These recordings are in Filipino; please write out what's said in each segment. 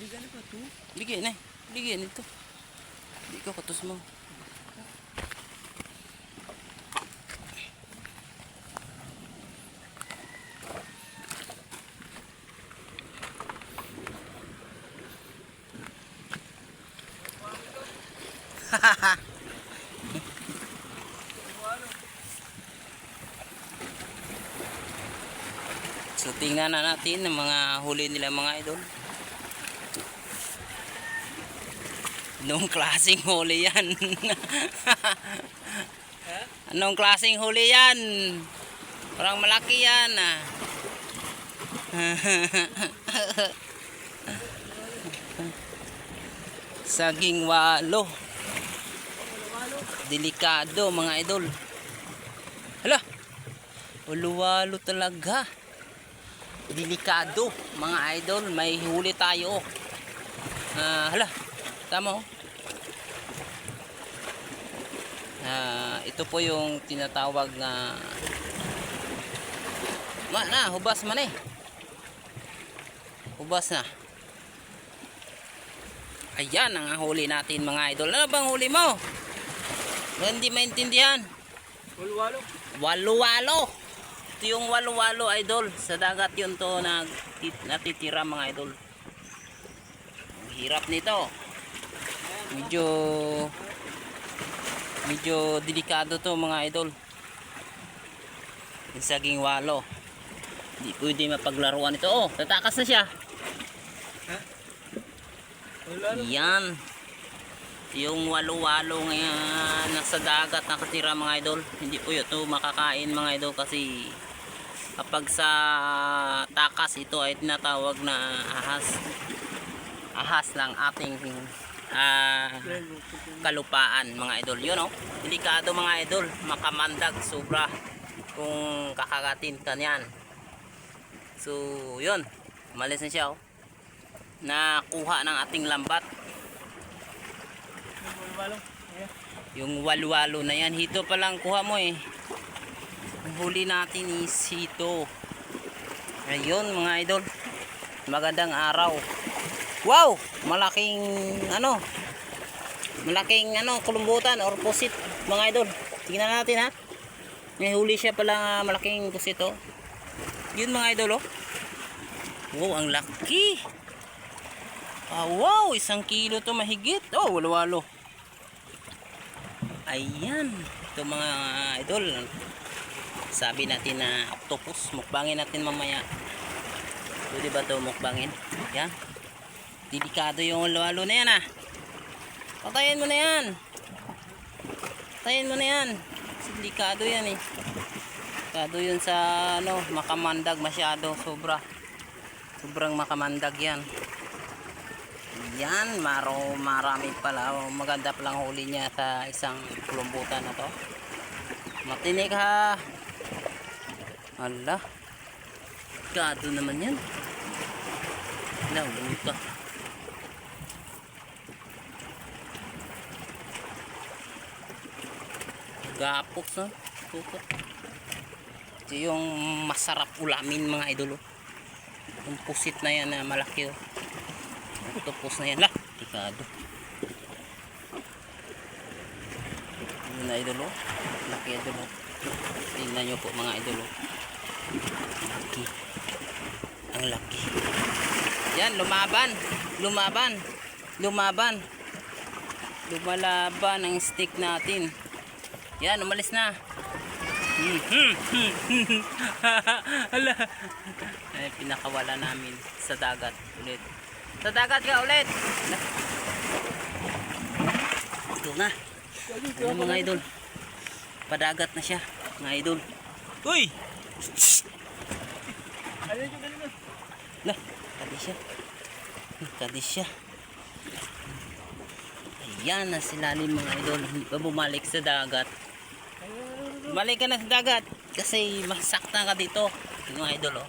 Liga na pa to. Ligi na. Ligi nito. Di ko katos mo. So tingnan na natin ang mga huli nila mga idol. Anong klaseng huli yan? Anong klaseng huli yan? Parang malaki yan ah. Saging walo. Delikado mga idol. Hala. Walo-walo talaga. Delikado mga idol. May huli tayo. Ah, hala. Tama oh. Ah, ito po yung tinatawag na Ma na, hubas man eh. Hubas na. Ayan ang huli natin mga idol. Ano bang huli mo? Hindi maintindihan. Walwalo. Walo-walo. Ito yung walo-walo idol. Sa dagat yun to na natitira mga idol. Ang hirap nito. Medyo medyo delikado to mga idol. Yung saging walo. Hindi pwede mapaglaruan ito. Oh, tatakas na siya. Yan. Yung walo-walo ngayon nasa dagat nakatira mga idol. Hindi po ito makakain mga idol kasi kapag sa takas ito ay tinatawag na ahas. Ahas ng ating ah, kalupaan mga idol. Yun oh. Delikado mga idol. Makamandag sobra kung kakagatin ka niyan. So, yun. Umalis na siya oh. Nakuha ng ating lambat. Yung walwalo na yan. Hito pa lang kuha mo eh. Ang huli natin is hito. Ayun mga idol. Magandang araw. Wow! Malaking ano. Malaking ano kulumbutan or pusit mga idol. Tingnan natin ha. May huli siya pala malaking pusit oh. Yun mga idol oh. Wow, ang laki. Ah, wow, isang kilo to mahigit. Oh, walwalo. Ayan. Ito mga idol. Sabi natin na octopus. Mukbangin natin mamaya. Pwede ba ito mukbangin? Yan. Delikado yung lalo na yan ah. Patayin mo na yan. Patayin mo na yan. Delikado yan eh. Delikado yun sa ano, makamandag masyado. Sobra. Sobrang makamandag yan. Yan, maro, marami pala. Maganda palang huli niya sa isang kulumbutan na to. Matinik ha. Hala. Gado naman yan. Nahuli Gapok no? Tukot. Ito yung masarap ulamin mga idolo. Yung pusit na yan na malaki oh. Octopus na yan. Lah, tikado. Yun na idolo. Laki idolo. Tingnan nyo po mga idolo. Laki. Ang laki. Yan, lumaban. Lumaban. Lumaban. Lumalaban ang stick natin. Yan, umalis na. Hala. Ay, pinakawala namin sa dagat ulit. Sa dagat ka ulit. Ito na. Ayan, mga idol. Padagat na siya, mga idol. Uy! Lah, kadi siya. Kadi siya. Ayan na silalim mga idol. Hindi pa bumalik sa dagat. Balik ka na sa dagat. Kasi masaktan ka dito. Mga idol oh.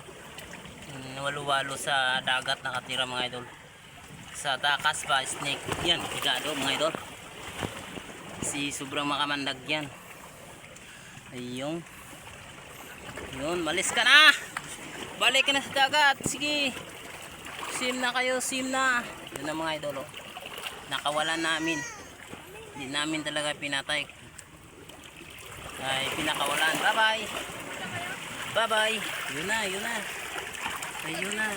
Mm, Walu-walo sa dagat nakatira mga idol. Sa takas pa, snake. Yan, higado mga idol. Si sobrang makamandag yan. Ayun. Yun, malis ka na. Balik ka na sa dagat. Sige. sim na kayo, sim na. Yun ang mga idol. oh. Nakawalan namin. Hindi namin talaga pinatay. Ay, pinakawalan. Bye-bye. Bye-bye. Yun na, yun na. Ay, yun na.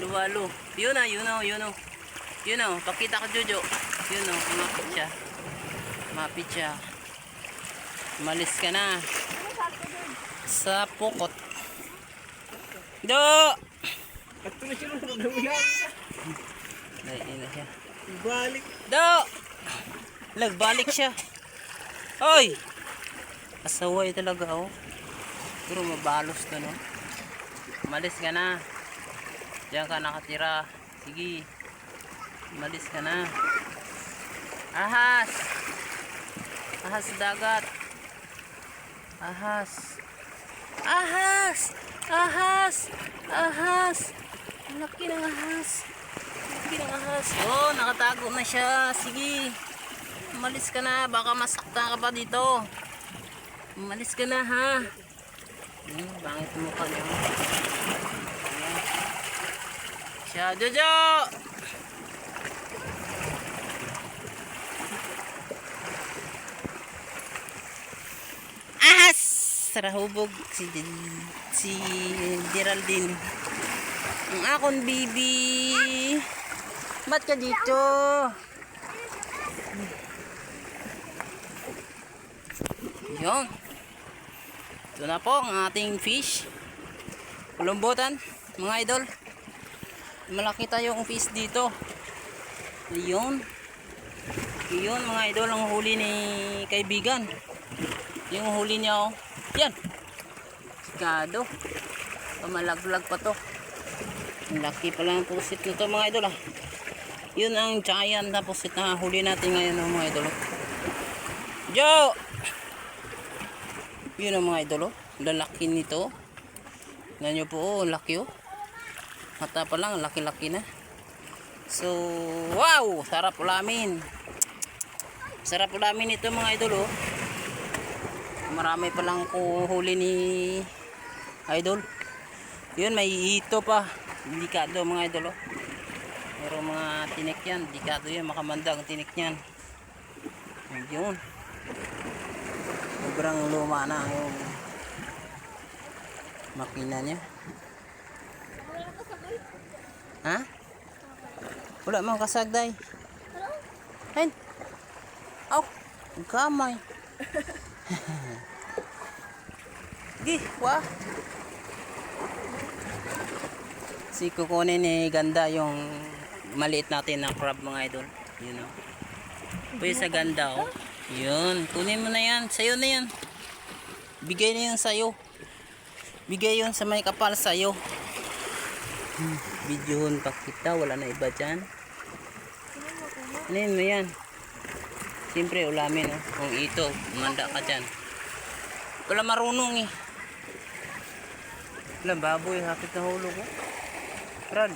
Luwalo. Yun na, yun na, yun na. Yun na, pakita ko Jojo. Yun na, kumapit siya. Kumapit siya. Malis ka na. Sa pukot. Do! Ito na siya nung nagawin na siya. Balik. Do! Nagbalik siya. Oy! Asaway talaga oh. Pero mabalos to no. Malis ka na. Diyan ka nakatira. Sige. Malis ka na. Ahas! Ahas dagat. Ahas. Ahas! Ahas! Ahas! Laki ng ahas. Laki ng ahas. Oh, nakatago na siya. Sige. Umalis ka na. Baka masakta ka pa dito. Umalis ka na ha. Hmm, bangit mo niya. Ayan. Siya, Jojo! Ahas! Sarahubog si, si Geraldine. Ang akong bibi. Ba't ka dito? Yun. Ito na po ang ating fish. Kulumbutan, mga idol. Malaki tayong fish dito. Ayun. Yun mga idol ang huli ni kaibigan. Yung huli niya oh. Yan. Sigado. Pamalaglag pa to. Ang laki pala ng pusit nito mga idol ah. Yun ang giant na pusit na huli natin ngayon oh, mga idol. Joe! Yun ang mga idol oh. Lalaki nito. Tingnan nyo po oh, laki oh. Mata pa lang, laki-laki na. So, wow! Sarap ulamin. Sarap ulamin ito mga idol oh. Marami pa lang ko huli ni idol. Yun, may ito pa. Delikado mga idol oh. Pero mga tinik yan. Delikado yan. Makamanda ang tinik yan. Ayun. Sobrang luma na yung makina niya. Ha? Wala mang kasagday. Hen. Aw, ang kamay. Gi, wa. Si kukunin ni ganda yung maliit natin na crab mga idol. Yun oh. Pwede sa ganda oh. Yun, kunin mo na yan. Sa'yo na yan. Bigay na yun sa'yo. Bigay yun sa may kapal sa'yo. Hmm, Videohon pa kita. Wala na iba dyan. Ano mo yan? Siyempre, ulamin oh. Kung ito, umanda ka dyan. Wala marunong eh. Wala, baboy. Hapit na hulog oh. Brad.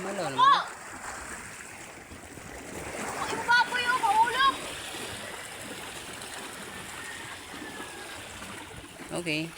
Malo naman. Yung baboy yung mahulog. Okay.